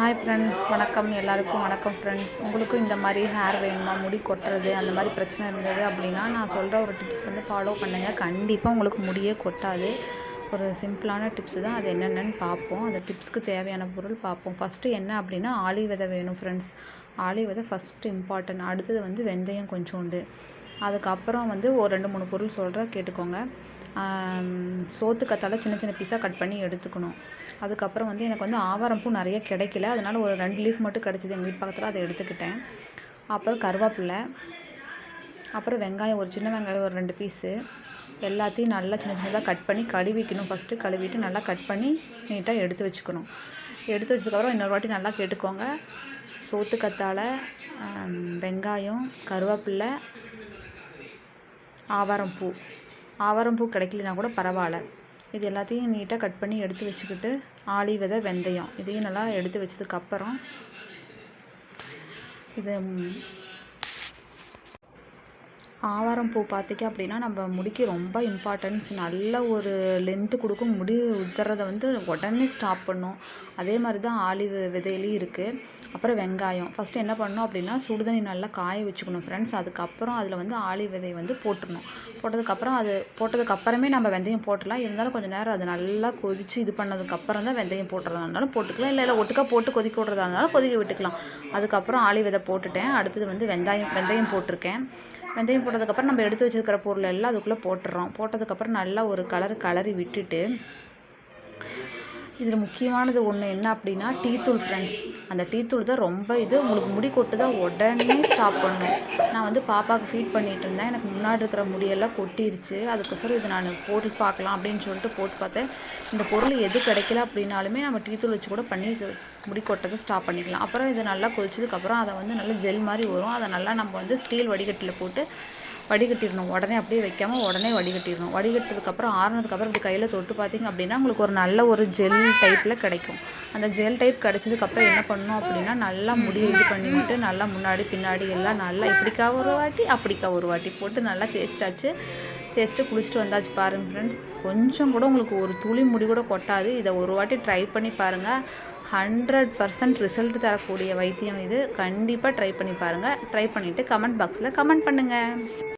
Hi friends வணக்கம். எல்லாருக்கும் வணக்கம் ஃப்ரெண்ட்ஸ் உங்களுக்கும் இந்த மாதிரி ஹேர் வேணுமா? முடி கொட்டுறது அந்த மாதிரி பிரச்சனை இருந்தது அப்படின்னா நான் சொல்கிற ஒரு டிப்ஸ் வந்து ஃபாலோ பண்ணுங்கள் கண்டிப்பாக உங்களுக்கு முடியே கொட்டாது. ஒரு சிம்பிளான டிப்ஸ் தான். அது என்னென்னு பார்ப்போம். அந்த டிப்ஸ்க்கு தேவையான பொருள் பார்ப்போம். ஃபஸ்ட்டு என்ன அப்படின்னா ஆளி விதை வேணும் ஃப்ரெண்ட்ஸ் ஆளி விதை ஃபஸ்ட்டு இம்பார்ட்டன்ட் அடுத்தது வந்து வெந்தயம் கொஞ்சோண்டு. அதுக்கப்புறம் வந்து ஒரு ரெண்டு மூணு பொருள் சொல்கிறேன் கேட்டுக்கோங்க. சோத்து சின்ன சின்ன பீஸாக கட் பண்ணி எடுத்துக்கணும். அதுக்கப்புறம் வந்து எனக்கு வந்து ஆவாரம் பூ நிறைய கிடைக்கல. அதனால் ஒரு ரெண்டு லீஃப் மட்டும் கிடச்சிது. எங்கள் வீட்டு பக்கத்தில் அதை எடுத்துக்கிட்டேன். அப்புறம் கருவேப்பில்லை அப்புறம் வெங்காயம் ஒரு சின்ன வெங்காயம் ஒரு ரெண்டு பீஸு எல்லாத்தையும் நல்லா சின்ன சின்னதாக கட் பண்ணி கழுவிக்கணும். ஃபஸ்ட்டு கழுவிட்டு நல்லா கட் பண்ணி நீட்டாக எடுத்து வச்சுக்கணும். எடுத்து வச்சதுக்கப்புறம் இன்னொரு வாட்டி நல்லா கேட்டுக்கோங்க. சோத்து வெங்காயம் கருவேப்பில்லை ஆவாரம் பூ. ஆவாரம் பூ கிடைக்கலனா கூட பரவாயில்ல. இது எல்லாத்தையும் நீட்டாக கட் பண்ணி எடுத்து வச்சுக்கிட்டு ஆளி விதை வெந்தயம். இதையும் நல்லா எடுத்து வச்சதுக்கப்புறம் இது ஆவாரம் பூ பார்த்திங்க அப்படின்னா நம்ம முடிக்கு ரொம்ப இம்பார்ட்டன்ஸ் நல்ல ஒரு லென்த்து கொடுக்கும். முடி உதிர்றதை வந்து உடனே ஸ்டாப் பண்ணும். அதே மாதிரி தான் ஆலிவ் விதையிலையும் இருக்குது அப்புறம் வெங்காயம். ஃபஸ்ட்டு என்ன பண்ணணும் அப்படின்னா சுடுதண்ணி நல்லா காய வச்சுக்கணும் ஃப்ரெண்ட்ஸ் அதுக்கப்புறம் அதில் வந்து ஆலி விதை வந்து போட்டுடணும். போட்டதுக்கப்புறம் அது போட்டதுக்கப்புறமே நம்ம வெந்தயம் போட்டுடலாம். இருந்தாலும் கொஞ்சம் நேரம் அது நல்லா கொதித்து இது பண்ணதுக்கப்புறம் தான் வெந்தயம் போட்டுறதா இருந்தாலும் போட்டுக்கலாம். இல்லை இல்லை ஒட்டுக்கா போட்டு கொதிக்க விட்றதா இருந்தாலும் கொதிக்க விட்டுக்கலாம். அதுக்கப்புறம் ஆலி விதை போட்டுட்டேன். அடுத்தது வந்து வெங்காயம் வெந்தயம் போட்டிருக்கேன். வெந்தயம் போட்டதுக்கப்புறம் நம்ம எடுத்து வச்சுருக்கிற பொருள் எல்லாம் அதுக்குள்ளே போட்டுடுறோம் போட்டதுக்கப்புறம் நல்லா ஒரு கலர் கலரி விட்டுட்டு இதில் முக்கியமானது ஒன்று என்ன அப்படின்னா டீத்தூள் ஃப்ரெண்ட்ஸ் அந்த டீத்தூள் தான் ரொம்ப இது. உங்களுக்கு முடி கொட்டு தான் உடனே ஸ்டாப் பண்ணும் நான் வந்து பாப்பாவுக்கு ஃபீட் பண்ணிகிட்டு இருந்தேன். எனக்கு முன்னாடி இருக்கிற முடியெல்லாம் கொட்டிருச்சு. அதுக்கோசரம் இது நான் போட்டு பார்க்கலாம் அப்படின்னு சொல்லிட்டு போட்டு பார்த்தேன். இந்த பொருள் எது கிடைக்கல அப்படின்னாலுமே நம்ம டீத்தூள் வச்சு கூட பண்ணி இது முடி கொட்டதை ஸ்டாப் பண்ணிக்கலாம். அப்புறம் இது நல்லா கொதிச்சதுக்கப்புறம் அதை வந்து நல்லா ஜெல் மாதிரி வரும் அதை நல்லா நம்ம வந்து ஸ்டீல் வடிகட்டில் போட்டு வடிகட்டிடணும். உடனே அப்படியே வைக்காமல் உடனே வடிகட்டிடணும். வடிகட்டதுக்கப்புறம் ஆறுனதுக்கப்புறம் இப்படி கையில் தொட்டு பார்த்தீங்க அப்படின்னா உங்களுக்கு ஒரு நல்ல ஒரு ஜெல் டைப்பில் கிடைக்கும். அந்த ஜெல் டைப் கிடைச்சதுக்கப்புறம் என்ன பண்ணணும் அப்படின்னா நல்லா முடியை இது பண்ணிவிட்டு நல்லா முன்னாடி பின்னாடி எல்லாம் நல்லா இப்படிக்கா ஒரு வாட்டி அப்படிக்கா ஒரு வாட்டி போட்டு நல்லா தேய்ச்சிட்டாச்சு. தேய்ச்சிட்டு குளிச்சுட்டு வந்தாச்சு பாருங்கள் ஃப்ரெண்ட்ஸ் கொஞ்சம் கூட உங்களுக்கு ஒரு துளி முடி கூட கொட்டாது. இதை ஒரு வாட்டி ட்ரை பண்ணி பாருங்கள் ஹண்ட்ரட் பர்சன்ட் ரிசல்ட் தரக்கூடிய வைத்தியம் இது. கண்டிப்பாக ட்ரை பண்ணி பாருங்கள் ட்ரை பண்ணிவிட்டு கமெண்ட் பாக்ஸில் கமெண்ட் பண்ணுங்கள்